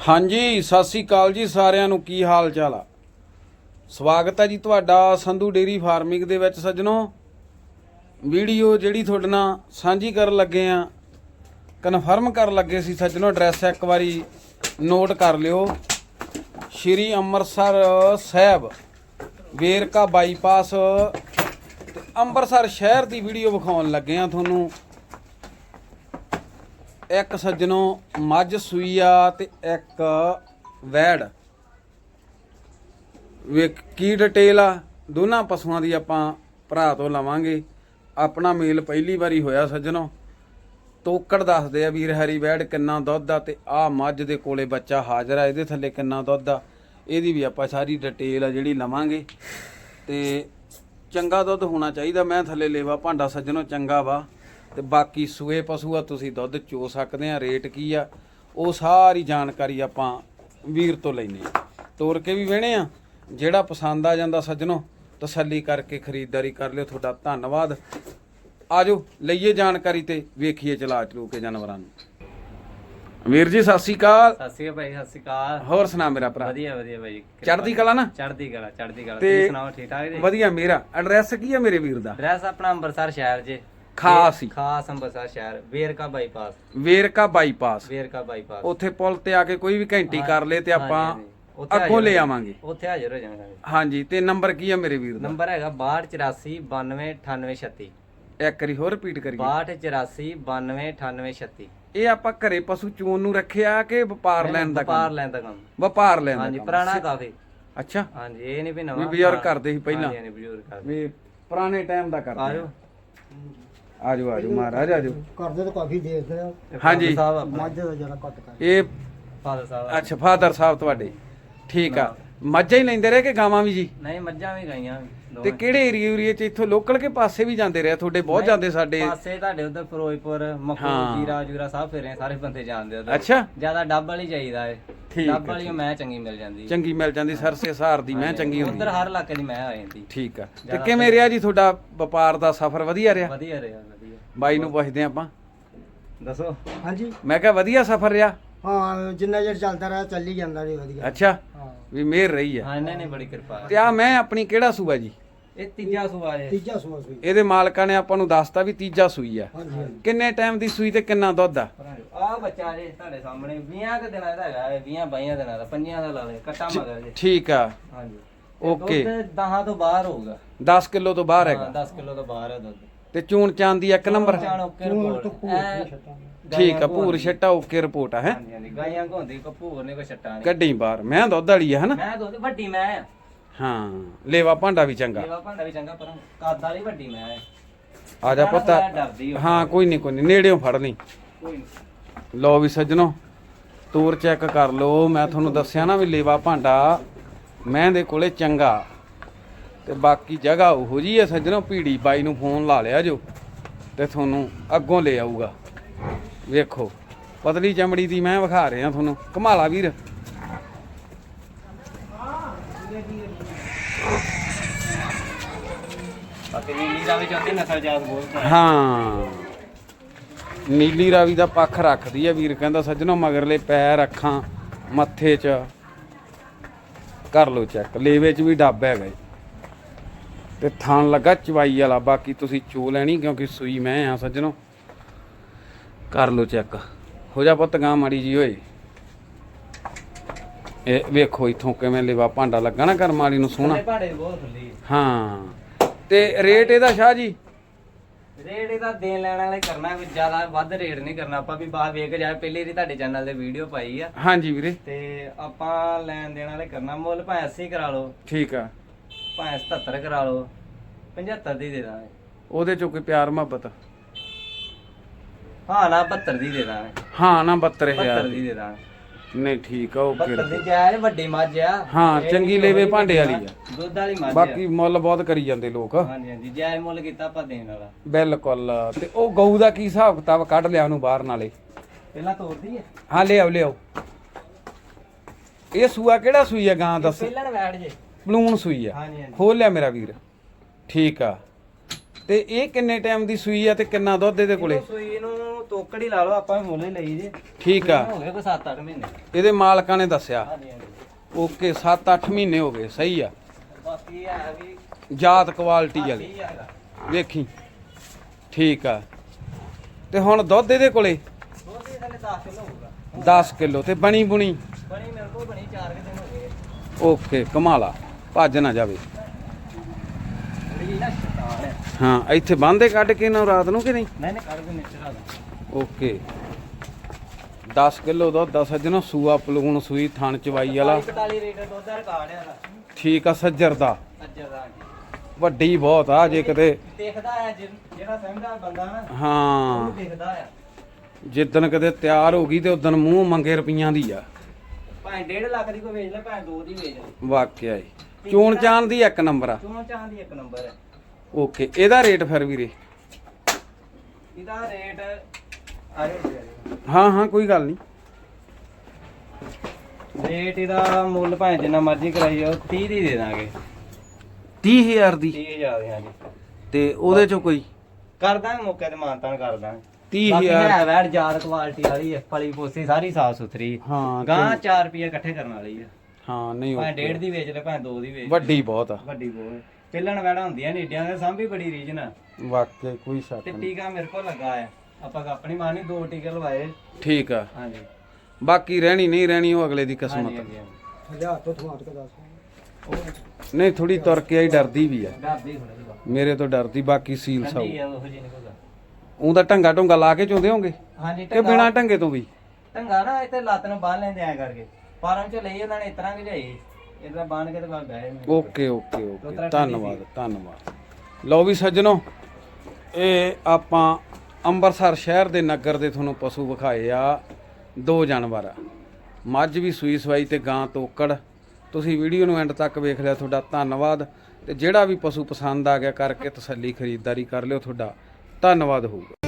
ਹਾਂਜੀ, ਸਤਿ ਸ੍ਰੀ ਅਕਾਲ ਜੀ ਸਾਰਿਆਂ ਨੂੰ। ਕੀ ਹਾਲ ਚਾਲ ਆ? ਸਵਾਗਤ ਹੈ ਜੀ ਤੁਹਾਡਾ ਸੰਧੂ ਡੇਰੀ ਫਾਰਮਿੰਗ ਦੇ ਵਿੱਚ ਸੱਜਣੋ। ਵੀਡੀਓ ਜਿਹੜੀ ਤੁਹਾਡੇ ਨਾਲ ਸਾਂਝੀ ਕਰਨ ਲੱਗੇ ਆ, ਕਨਫਰਮ ਕਰਨ ਲੱਗੇ ਸੀ ਸੱਜਣੋ, ਐਡਰੈਸ ਇੱਕ ਵਾਰੀ ਨੋਟ ਕਰ ਲਿਓ। ਸ਼੍ਰੀ ਅੰਮ੍ਰਿਤਸਰ ਸਾਹਿਬ, ਵੇਰਕਾ ਬਾਈਪਾਸ ਅੰਮ੍ਰਿਤਸਰ ਸ਼ਹਿਰ ਦੀ ਵੀਡੀਓ ਵਿਖਾਉਣ ਲੱਗੇ ਆ ਤੁਹਾਨੂੰ। ਇੱਕ ਸੱਜਣੋ ਮੱਝ ਸੂਈ ਆ ਤੇ ਇੱਕ ਵੈੜ। ਵੇਖ, ਕੀ ਡਿਟੇਲ ਆ? ਦੋਨਾਂ ਪਸ਼ੂਆਂ ਦੀ ਆਪਾਂ ਭਰਾ ਤੋਂ ਲਵਾਂਗੇ। ਆਪਣਾ ਮੇਲ ਪਹਿਲੀ ਵਾਰੀ ਹੋਇਆ ਸੱਜਣੋ। ਤੋਕੜ ਦੱਸਦੇ ਆ ਵੀਰ ਹਰੀ ਵੈੜ ਕਿੰਨਾ ਦੁੱਧ ਆ ਤੇ ਆ ਮੱਝ ਦੇ ਕੋਲੇ ਬੱਚਾ ਹਾਜ਼ਰ ਆ, ਇਹਦੇ ਥੱਲੇ ਕਿੰਨਾ ਦੁੱਧ ਆ। ਇਹਦੀ ਵੀ ਆਪਾਂ ਸਾਰੀ ਡਿਟੇਲ ਆ ਜਿਹੜੀ ਲਵਾਂਗੇ। ਤੇ ਚੰਗਾ ਦੁੱਧ ਹੋਣਾ ਚਾਹੀਦਾ। ਮੈਂ ਥੱਲੇ ਲੇਵਾ ਭਾਂਡਾ ਸੱਜਣੋ, ਚੰਗਾ ਵਾ। ਤੇ ਬਾਕੀ ਸੂਏ ਪਸ਼ੂ ਆ ਤੁਸੀਂ ਦੁੱਧ ਚੋ ਸਕਦੇ ਆ ਰੇਟ ਕੀ ਆ ਉਹ ਸਾਰੀ ਜਾਣਕਾਰੀ ਆਪਾਂ ਵੀਰ ਤੋਂ ਲੈਨੇ ਆ। ਤੋਰ ਕੇ ਵੀ ਵੇਣੇ ਆ ਜਿਹੜਾ ਪਸੰਦ ਆ ਜਾਂਦਾ ਸੱਜਣੋ ਤਸੱਲੀ ਕਰਕੇ ਖਰੀਦਦਾਰੀ ਕਰ ਲਿਓ ਤੁਹਾਡਾ ਧੰਨਵਾਦ। ਆਜੋ ਲਈਏ ਜਾਣਕਾਰੀ ਤੇ ਵੇਖੀਏ ਚਲਾ ਚਲੂ ਕੇ ਜਾਨਵਰਾਂ ਨੂੰ। ਵੀਰ ਜੀ ਸਤਿ ਸ੍ਰੀ ਅਕਾਲ। ਸਤਿ ਸ਼੍ਰੀ ਅਕਾਲ ਭਾਈ ਸਤਿ ਸ਼੍ਰੀ ਅਕਾਲ। ਹੋਰ ਸੁਣਾ ਮੇਰਾ ਭਰਾ। ਵਧੀਆ ਵਧੀਆ ਭਾਈ ਚੜ੍ਹਦੀ ਕਲਾ ਨਾ? ਚੜ੍ਹਦੀ ਕਲਾ ਚੜ੍ਹਦੀ ਕਲਾ। ਤੁਸੀਂ ਸੁਣਾਓ ਠੀਕ ਠਾਕ ਜੀ? ਵਧੀਆ ਮੇਰਾ। ਐਡਰੈਸ ਕੀ ਆ ਮੇਰੇ ਵੀਰ ਦਾ? ਐਡਰੈਸ ਆਪਣਾ ਅੰਮ੍ਰਿਤਸਰ ਸ਼ਹਿਰ ਜੇ ਖਾਸ ਹੀ। ਖਾਸ ਅੰਮ੍ਰਿਤਸਰ ਸ਼ਹਿਰ Verka bypass. Verka bypass. Verka bypass. ਉੱਥੇ ਪੁਲ ਤੇ ਆ ਕੇ ਕੋਈ ਵੀ ਘੰਟੀ ਕਰ ਲੇ ਤੇ ਆਪਾਂ ਹਾਂਜੀ, ਹਾਂਜੀ। ਉੱਥੇ ਅੱਗੋਂ ਲੈ ਆਵਾਂਗੇ। ਉੱਥੇ ਹਾਜ਼ਰ ਹੋ ਜਾਵਾਂਗੇ ਹਾਂਜੀ ਤੇ ਨੰਬਰ ਕੀ ਆ ਮੇਰੇ ਵੀਰ ਦਾ? ਨੰਬਰ ਹੈਗਾ 6284 92 98 36 ਇੱਕ ਵਾਰੀ ਹੋਰ ਰਿਪੀਟ ਕਰੀਏ। 6284 92 98 36 ਇਹ ਆਪਾਂ ਘਰੇ ਪਸ਼ੂ ਚੋਣ ਨੂੰ ਰੱਖਿਆ ਕਿ ਵਪਾਰ ਲੈਣ ਦਾ ਵਪਾਰ ਕੰਮ ਲੈਣ ਦਾ ਕੰਮ। ਵਪਾਰ ਲੈਣ ਦਾ ਹਾਂਜੀ ਕੰਮ। ਪੁਰਾਣਾ ਕਾਫੀ। ਅੱਛਾ। ਹਾਂਜੀ ਇਹ ਨਹੀਂ ਵੀ ਵੀ ਨਵਾਂ ਬਜ਼ੁਰਗ ਹਾਂ। ਕਰਦੇ ਸੀ ਪਹਿਲਾਂ। ਹਾਂਜੀ ਹਾਂਜੀ ਬਜ਼ੁਰਗ ਕਰਦੇ ਵੀ ਪੁਰਾਣੇ ਟਾਈਮ ਦਾ ਕਰਦੇ ਆਜੋ ਆਜੋ ਆਜੋ ਮਹਾਰਾਜ ਆਜੋ। ਕਰਦੇ ਤਾਂ ਕਾਫੀ ਦੇਖਦੇ ਆ ਹਾਂਜੀ। ਸਾਹਿਬ ਆਪਣਾ। ਮੱਝ ਦਾ ਜਰਾ ਘੱਟ ਕਰ। ਇਹ ਫਾਦਰ ਸਾਹਿਬ। ਅੱਛਾ ਫਾਦਰ ਸਾਹਿਬ ਤੁਹਾਡੇ। ਠੀਕ ਆ। ਮੱਝਾਂ ਹੀ ਲੈਂਦੇ ਰਹੇ ਕਿ ਗਾਵਾਂ ਵੀ ਜੀ? ਨਹੀਂ ਮੱਝਾਂ ਵੀ ਗਾਈਆਂ ਵੀ ਤੇ। ਕਿਹੜੇ ਏਰੀਆ ਏਰੀਆ ਚ ਇੱਥੋਂ ਲੋਕਲ ਕੇ ਪਾਸੇ ਵੀ ਜਾਂਦੇ ਰਹੇ? ਤੁਹਾਡੇ ਬਹੁਤ ਜਾਂਦੇ ਸਾਡੇ। ਪਾਸੇ ਤੁਹਾਡੇ ਉਧਰ ਫਿਰੋਜ਼ਪੁਰ ਹਾਂ। ਮਖੂ ਜੀਰਾ ਜੂਰਾ ਸਭ ਫਿਰੇ ਸਾਰੇ ਬੰਦੇ ਜਾਣਦੇ ਉਧਰ। ਅੱਛਾ। ਜ਼ਿਆਦਾ ਡੱਬ ਵਾਲੀ ਚਾਹੀਦਾ ਏ। ਠੀਕ ਡੱਬ ਵਾਲੀ ਮੈਂ ਚੰਗੀ ਮਿਲ ਜਾਂਦੀ। ਚੰਗੀ ਮਿਲ ਜਾਂਦੀ ਸਰਸੇ ਸਹਾਰ ਦੀ ਮੈਂ ਚੰਗੀ ਹੁੰਦੀ। ਉਧਰ ਹਰ ਇਲਾਕੇ ਦੀ ਮੈਂ ਆ ਜਾਂਦੀ। ਠੀਕ ਆ। ਤੇ ਕਿਵੇਂ ਰਿਹਾ ਜੀ ਤੁਹਾਡਾ ਵਪਾਰ ਦਾ ਸਫ਼ਰ? ਵਧੀਆ ਰਿਹਾ? ਵਧੀਆ ਰਿਹਾ ਵਧੀਆ। ਬਾਈ ਨੂੰ ਪੁੱਛਦੇ ਆਪਾਂ। ਦੱਸੋ। ਹਾਂਜੀ। ਮੈਂ ਕਿਹਾ ਵਧੀਆ ਸਫ਼ਰ ਰਿਹਾ? ਹਾਂ ਜਿੰਨਾ ਚਿਰ ਚੱਲਦਾ ਰਿਹਾ ਚੱਲ ਹੀ ਜਾਂਦਾ ਜੀ ਵਧੀਆ। ਅੱਛਾ। ਵੀ ਮਿਹਰ ਰਹੀ ਆ ਹਾਂ ਇਹਨਾਂ ਨੇ ਬੜੀ ਕਿਰਪਾ ਤੇ ਆ ਮੈਂ ਆਪਣੀ ਕਿਹੜਾ ਸੂਆ ਜੀ? ਇਹ ਤੀਜਾ ਸੂਆ ਏ ਤੀਜਾ ਸੂਆ ਸੂਈ। ਇਹਦੇ ਮਾਲਕਾਂ ਨੇ ਆਪਾਂ ਨੂੰ ਦੱਸਤਾ ਵੀ ਤੀਜਾ ਸੂਈ ਆ। ਹਾਂਜੀ ਹਾਂਜੀ। ਕਿੰਨੇ ਟਾਈਮ ਦੀ ਸੂਈ ਤੇ ਕਿੰਨਾ ਦੁੱਧ ਆ? ਆ ਬੱਚਾ ਜੇ ਤੁਹਾਡੇ ਸਾਹਮਣੇ 20 ਕੁ ਦਿਨਾਂ ਦਾ ਹੈਗਾ ਇਹ 20 22 ਦਿਨਾਂ ਦਾ ਪੰਜਾਂ ਦਾ ਲਾ ਲੈ ਕੱਟਾ ਮਗਰ ਜੇ। ਠੀਕ ਆ। ਹਾਂਜੀ। ਓਕੇ। 10 ਤੋਂ ਬਾਹਰ ਹੋਊਗਾ। 10 ਕਿਲੋ ਤੋਂ ਬਾਹਰ ਹੈਗਾ। 10 ਕਿਲੋ ਤੋਂ ਬਾਹਰ ਹੈ ਦੁੱਧ। ਤੇ ਚੂਣ ਚਾਂਦ ਦੀ ਇੱਕ ਨੰਬਰ ਚਾਣ ਓਕੇ ਚੂਣ ਰਿਪੋਰਟ। ਠੀਕ ਆ ਭੂਰ ਛੱਟਾ ਓਕੇ ਰਿਪੋਰਟ ਆ ਹੈ? ਹਾਂਜੀ ਹਾਂਜੀ ਗਾਈਆਂ ਘੋਂਦੀ ਕੋ ਭੂਰ ਨੇ ਕੋ ਛੱਟਾਂ ਕੱਢੀ ਬਾਹਰ ਮੈਂ ਦੁੱਧ ਵਾਲੀ ਆ ਹਨਾ? ਮੈਂ ਦੁੱਧ ਵੱਡੀ ਮੈਂ ਆ। ਹਾਂ ਲੇਵਾ ਭਾਂਡਾ ਵੀ ਚੰਗਾ। ਦੇਵਾ ਭਾਂਡਾ ਵੀ ਚੰਗਾ ਪਰ ਕੱਦ ਵਾਲੀ ਵੱਡੀ ਮੈਂ ਆ। ਆ ਜਾ ਪਤਾ। ਮੈਂ ਡਰਦੀ ਹਾਂ ਹਾਂ ਕੋਈ ਨਹੀਂ ਕੋਈ ਨਹੀਂ ਨੇੜਿਓਂ ਫੜ ਲਈ। ਕੋਈ ਨੀ। ਲਓ ਵੀ ਸੱਜਣੋ ਤੂਰ ਚੈੱਕ ਕਰ ਲਓ। ਮੈਂ ਤੁਹਾਨੂੰ ਦੱਸਿਆ ਨਾ ਵੀ ਲੇਵਾ ਭਾਂਡਾ ਮੈਂ ਦੇ ਕੋਲੇ ਚੰਗਾ। ਤੇ ਬਾਕੀ ਜਗ੍ਹਾ ਉਹੋ ਜੀ ਹੈ ਸੱਜਣੋ ਪੀੜੀ ਬਾਈ ਨੂੰ ਫੋਨ ਲਾ ਲਿਆ ਜੋ ਤੇ ਤੁਹਾਨੂੰ ਅੱਗੋਂ ਲੈ ਆਊਗਾ। ਵੇਖੋ ਪਤਲੀ ਚਮੜੀ ਦੀ ਮੈਂ ਵਿਖਾ ਰਿਹਾ ਤੁਹਾਨੂੰ। ਕਮਾਲਾ ਵੀਰ। ਹੈ। ਨੀਲੀ ਰਾਵੀ ਦਾ ਪੱਖ ਰੱਖਦੀ ਆ ਵੀਰ ਕਹਿੰਦਾ ਸੱਜਣੋ ਮਗਰਲੇ ਪੈਰ ਅੱਖਾਂ ਮੱਥੇ 'ਚ। ਕਰ ਲਓ ਚੈੱਕ ਲੇਵੇ 'ਚ ਵੀ ਡੱਬ ਹੈਗਾ ਜੀ। ਤੇ ਥਣ ਲੱਗਾ ਚਵਾਈ ਵਾਲਾ ਬਾਕੀ ਤੁਸੀਂ ਚੋ ਲੈਣੀ ਕਿਉਂਕਿ ਸੂਈ ਮੈਂ ਆ ਸੱਜਣੋ। ਕਰ ਲਓ ਚੈੱਕ। ਹੋ ਜਾ ਪੁੱਤ ਗਾਂ ਮਾੜੀ ਜੀ ਓਏ। ਇਹ ਵੇਖੋ ਇਥੋਂ ਕਿਵੇਂ ਲੇਵਾ ਭਾਂਡਾ ਲੱਗਾ ਨਾ ਕਰਮ ਵਾਲੀ ਨੂੰ ਸੋਹਣਾ। ਬਹੁਤ ਹਾਂ। ਤੇ ਰੇਟ ਇਹਦਾ ਸ਼ਾਹ ਜੀ? ਰੇਟ ਇਹਦਾ ਦੇਣ ਲੈਣ ਵਾਲੇ ਕਰਨਾ ਕੋਈ ਜ਼ਿਆਦਾ ਵੱਧ ਰੇਟ ਨਹੀਂ ਕਰਨਾ। ਆਪਾਂ ਵੀ ਬਾਹਰ ਵੇਖ ਜਾਏ ਪਹਿਲੀ ਰੀ ਤੁਹਾਡੇ ਚੈਨਲ ਤੇ ਵੀਡੀਓ ਪਾਈ ਆ। ਹਾਂਜੀ ਵੀਰੇ। ਤੇ ਆਪਾਂ ਲੈਣ ਦੇਣ ਵਾਲੇ ਕਰਨਾ। ਮੁੱਲ ਭਾਵੇਂ 80 ਕਰਾ ਲਓ। ਠੀਕ ਆ। ਭਾਵੇਂ 77 ਕਰਾ ਲਓ 75 ਦੀ ਦੇ ਦਾਂਗੇ। ਉਹਦੇ ਚੋਂ ਕੋਈ ਪਿਆਰ ਮੁਹੱਬਤ? ਹਾਂ ਨਾ 72 ਦੀ ਦੇ ਦਾਂਗੇ। ਹਾਂ ਨਾ 72000 72 ਦੀ। ਦੇ ਦਾਂਗੇ। ਨਹੀਂ ਠੀਕ ਆ ਓਕੇ 72 ਦੀ ਜਾਇ ਵੱਡੀ ਮੱਝ ਆ। ਹਾਂ, ਇਹ ਚੰਗੀ ਲੇਵੇ ਭਾਂਡੇ ਵਾਲੀ ਮੱਝ, ਦੁੱਧ ਵਾਲੀ ਮੱਝ ਆ। ਬਾਕੀ ਮੁੱਲ ਬਹੁਤ ਕਰੀ ਜਾਂਦੇ ਲੋਕ। ਹਾਂਜੀ ਹਾਂਜੀ ਜਾਇ ਮੁੱਲ ਕੀਤਾ ਆਪਾਂ ਦੇਣ ਵਾਲਾ। ਬਿਲਕੁਲ ਤੇ ਉਹ ਗਊ ਦਾ ਕੀ ਹਿਸਾਬ ਕਿਤਾਬ ਕੱਢ ਲਿਆ ਉਹਨੂੰ ਬਾਹਰ ਨਾਲੇ? ਪਹਿਲਾਂ ਤੋੜਦੀ ਹੈ ਹਾਂ ਲਿਆਓ ਲਿਆਓ। ਇਹ ਸੂਆ ਕਿਹੜਾ ਸੂਈ ਆ ਗਾਂ ਦੱਸ? ਪਹਿਲਾਂ ਨਾ ਬੈਠ ਜੇ। ਬਲੂਨ ਸੂਈ ਆ। ਹਾਂਜੀ ਹਾਂਜੀ। ਖੋਲ ਲਿਆ ਮੇਰਾ ਵੀਰ। ਠੀਕ ਆ। ਤੇ ਇਹ ਕਿੰਨੇ ਟਾਈਮ ਦੀ ਸੂਈ ਆ ਤੇ ਕਿੰਨਾ ਦੁੱਧ ਇਹਦੇ ਕੋਲੇ? ਸੂਈ ਨੂੰ ਤੋਕੜੀ ਲਾ ਲਓ ਆਪਾਂ ਮੁੱਲ ਹੀ ਲਈ ਜੇ। ਠੀਕ ਆ। ਹੋ ਗਏ ਕੋਈ 7-8 ਮਹੀਨੇ। ਇਹਦੇ ਮਾਲਕਾਂ ਨੇ ਦੱਸਿਆ। ਹਾਂਜੀ ਹਾਂਜੀ। ਓਕੇ 7-8 ਮਹੀਨੇ ਹੋ ਗਏ ਸਹੀ ਆ। ਬਾਕੀ ਹੈ ਵੀ ਜਾਤ ਕੁਆਲਿਟੀ ਵਾਲੀ। ਠੀਕ ਹੈਗਾ। ਵੇਖੀ। ਠੀਕ ਆ। ਤੇ ਹੁਣ ਦੁੱਧ ਇਹਦੇ ਕੋਲੇ? ਦੁੱਧ ਇਹ ਥੱਲੇ 10 ਕਿਲੋ ਹੋਊਗਾ। 10 ਕਿਲੋ ਤੇ ਬਣੀ ਬੁਣੀ? ਬਣੀ ਮੇਰੇ ਕੋਲ ਬਣੀ 4 ਦਿਨ ਹੋ ਗਏ। ਓਕੇ ਕਮਾਲਾ ਭੱਜ ਨਾ ਜਾਵੇ। ਹੈ ਹਾਂ ਇੱਥੇ ਬੰਦੇ ਕੱਢ ਕੇ ਨਾ ਰਾਤ ਨੂੰ ਕਿ ਨਹੀਂ? ਨਹੀਂ ਨਹੀਂ ਕੱਢ ਕੇ ਨੀਚੇ ਦੋ ਓਕੇ। 10 ਕਿਲੋ ਦੁੱਧ ਦਾ ਸੱਜਣੋ ਸੂਆ ਪਲੂਣ ਸੂਈ ਥਣ ਚਵਾਈ ਵਾਲਾ। 41 ਲੀਟਰ ਦੁੱਧ ਦਾ ਰਿਕਾਰਡ ਹੈ ਠੀਕ ਆ ਸੱਜਰ ਦਾ। ਅੱਜਰ ਦਾ। ਵੱਡੀ ਬਹੁਤ ਆ ਜੇ ਕਿਤੇ ਦੇਖਦਾ ਹੈ ਜਿ- ਜਿਹੜਾ ਸਮਝਦਾ ਬੰਦਾ ਨਾ ਹਾਂ। ਦੇਖਦਾ ਆ। ਜਿੱਦਣ ਕਦੇ ਤਿਆਰ ਹੋ ਗਈ ਤੇ ਉਦਣ ਮੂੰਹ ਮੰਗੇ ਰੁਪਈਆਂ ਦੀ ਆ। ਭਾਵੇਂ 1.5 ਲੱਖ ਦੀ ਕੋਈ ਵੇਚ ਲੈ ਭਾਵੇਂ 2 ਦੀ ਵੇਚ ਲੈ। ਵਾਕਿਆ ਈ। ਚੂਣ ਚਾਣ ਦੀ ਇੱਕ ਨੰਬਰ ਆ। ਚੋਂ ਚਾਂ ਦੀ ਇੱਕ ਨੰਬਰ ਹੈ। ਓਕੇ ਇਹਦਾ ਰੇਟ ਫਿਰ ਵੀਰੇ? ਇਹਦਾ ਰੇਟ ਆਰੇ ਹਾਂ ਹਾਂ ਕੋਈ ਗੱਲ ਨਹੀਂ। ਰੇਟ ਇਹਦਾ ਮੁੱਲ ਭਾਵੇਂ ਜਿੰਨਾ ਮਰਜ਼ੀ ਕਰਾਈ ਜਾਓ 30 ਦੀ ਦੇ ਦਾਂਗੇ। 30000 ਦੀ? 30000 ਦੀ ਹਾਂਜੀ। ਤੇ ਉਹਦੇ ਚੋਂ ਕੋਈ? ਕਰ ਦਾਂਗੇ ਮੌਕੇ ਤੇ ਮਾਨਤਾਨ ਕਰ ਦਾਂਗੇ। 30000 ਹੈ ਵੈੜ ਯਾਰ ਕੁਆਲਿਟੀ ਵਾਲੀ ਹੈ ਫਲੀ ਪੋਸੀ ਸਾਰੀ ਸਾਫ਼ ਸੁਥਰੀ ਹਾਂ ਗਾਂ 4 ਰੁਪਏ ਇਕੱਠੇ ਕਰਨ ਵਾਲੀ ਹੈ ਹਾਂ ਨਹੀਂ ਭਾਵੇਂ। ਡੇਢ ਦੀ ਵੇਚ ਲੈ ਭਾਵੇਂ 2 ਦੀ ਵੇਚ। ਲੈ। ਵੱਡੀ ਬਹੁਤ ਆ। ਵੱਡੀ ਬਹੁਤ। ਪਹਿਲਣ ਵੈੜਾਂ ਹੁੰਦੀਆਂ ਨੇ ਏਡੀਆਂ ਦੇ ਸਾਂਭੀ ਬੜੀ ਰੀਜਨ ਆ। ਵਾਕਿਆ ਕੋਈ ਸ਼ੱਕ ਤੇ ਨਹੀਂ। ਟੀਕਾ ਮੇਰੇ ਕੋਲ ਲੱਗਾ ਆ। ਆਪਾਂ ਆਪਣੀ ਮਾਨੀ ਦੋ ਟੀਕੇ ਲਵਾਏ। ਠੀਕ ਆ। ਹਾਂਜੀ। ਬਾਕੀ ਰਹਿਣੀ ਨਹੀਂ ਰਹਿਣੀ ਉਹ ਅਗਲੇ ਦੀ ਕਿਸਮਤ ਦੱਸ ਨਹੀਂ ਥੋੜੀ ਤੁਰ ਕੇ ਆਈ ਡਰਦੀ ਵੀ ਆ। ਡਰਦੀ ਥੋੜਾ ਜਿਹਾ ਮੇਰੇ ਤੋਂ ਡਰਦੀ ਬਾਕੀ ਸੀਲ ਸਾਊ। ਠੰਡੀ ਆ ਉਹ ਜੀ ਨਿਕਲਦਾ ਉਹਦਾ ਢੰਗਾ ਢੁੰਗਾ ਲਾ ਕੇ ਚੋਂਦੇ ਹੋਗੇ ਹਾਂਜੀ ਕਿ ਬਿਨਾ ਢੰਗੇ ਤੋਂ ਵੀ? ਟੰਗਾ ਨਾ ਇੱਥੇ ਲੱਤ ਨੂੰ ਬੰਨ ਲੈਂਦੇ ਐ ਕਰਕੇ। ਪਾਰਾਂ ਚ ਲਈ ਉਹਨਾਂ ਨੇ ਇਸ ਤਰ੍ਹਾਂ ਗਜਾਈ ਇਦਾਂ ਬੰਨ ਕੇ ਤੇ ਬਾਅਦ ਗਏ ਨੇ। Okay okay okay. ਧੰਨਵਾਦ ਧੰਨਵਾਦ। ਲਓ ਵੀ ਸੱਜਣੋ ਇਹ ਆਪਾਂ ਅੰਮ੍ਰਿਤਸਰ ਸ਼ਹਿਰ ਦੇ ਨਗਰ ਦੇ ਤੁਹਾਨੂੰ ਪਸ਼ੂ ਵਿਖਾਏ ਆ ਦੋ ਜਾਨਵਰ। ਆ ਮੱਝ ਵੀ ਸੂਈ ਸਵਾਈ ਤੇ ਗਾਂ ਤੋਕੜ। ਤੁਸੀਂ ਵੀਡੀਓ ਨੂੰ ਐਂਡ ਤੱਕ ਵੇਖ ਲਿਆ ਤੁਹਾਡਾ ਧੰਨਵਾਦ। ਤੇ ਜਿਹੜਾ ਵੀ ਪਸ਼ੂ ਪਸੰਦ ਆ ਗਿਆ ਕਰਕੇ ਤਸੱਲੀ ਖਰੀਦਦਾਰੀ ਕਰ ਲਿਓ ਤੁਹਾਡਾ। ਧੰਨਵਾਦ ਹੋਊਗਾ।